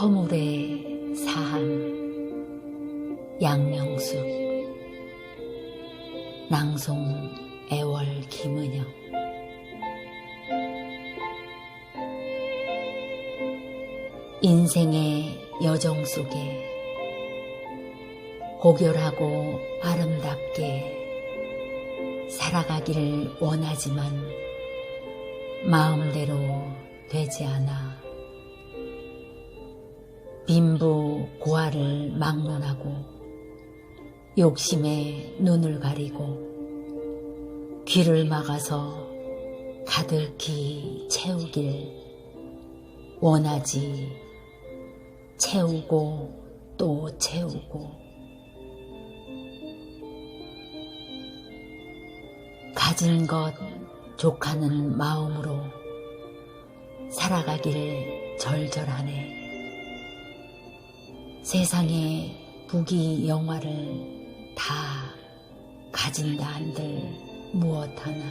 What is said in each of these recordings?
허물의 사함. 양명숙 낭송 애월 김은영 인생의 여정 속에 고결하고 아름답게 살아가기를 원하지만 마음대로 되지 않아 빈부 고아를 막론하고 욕심에 눈을 가리고 귀를 막아서 가득히 채우길 원하지 채우고 또 채우고 가진 것 족하는 마음으로 살아가길 절절하네. 세상의 부귀 영화를 다 가진다 한들 무엇 하나?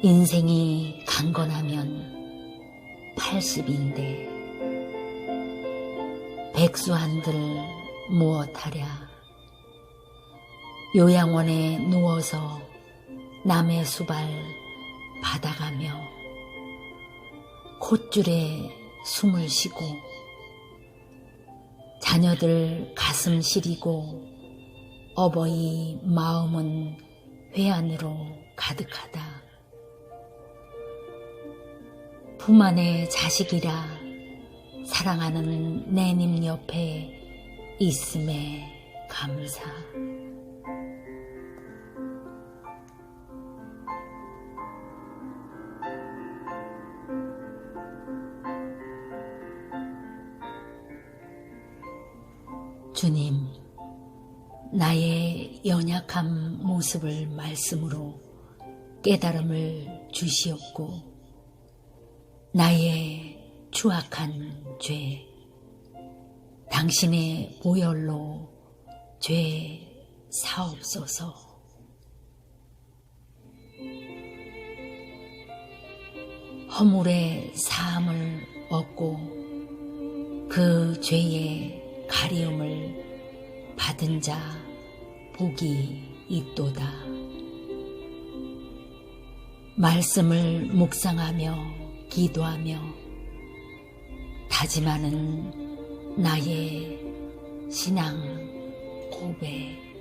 인생이 강건하면 80인데 백수 한들 무엇 하랴? 요양원에 누워서 남의 수발 받아가며 콧줄에 숨을 쉬고 자녀들 가슴 시리고 어버이 마음은 회한으로 가득하다. 품 안에 자식이라 사랑하는 내님 옆에 있음에 감사. 주님, 나의 연약한 모습을 말씀으로 깨달음을 주시옵고, 나의 추악한 죄, 당신의 보혈로 죄 사옵소서. 허물의 사함을 얻고 그 죄의 가리움을 받은 자 복이 있도다. 말씀을 묵상하며 기도하며 다짐하는 나의 신앙 고백.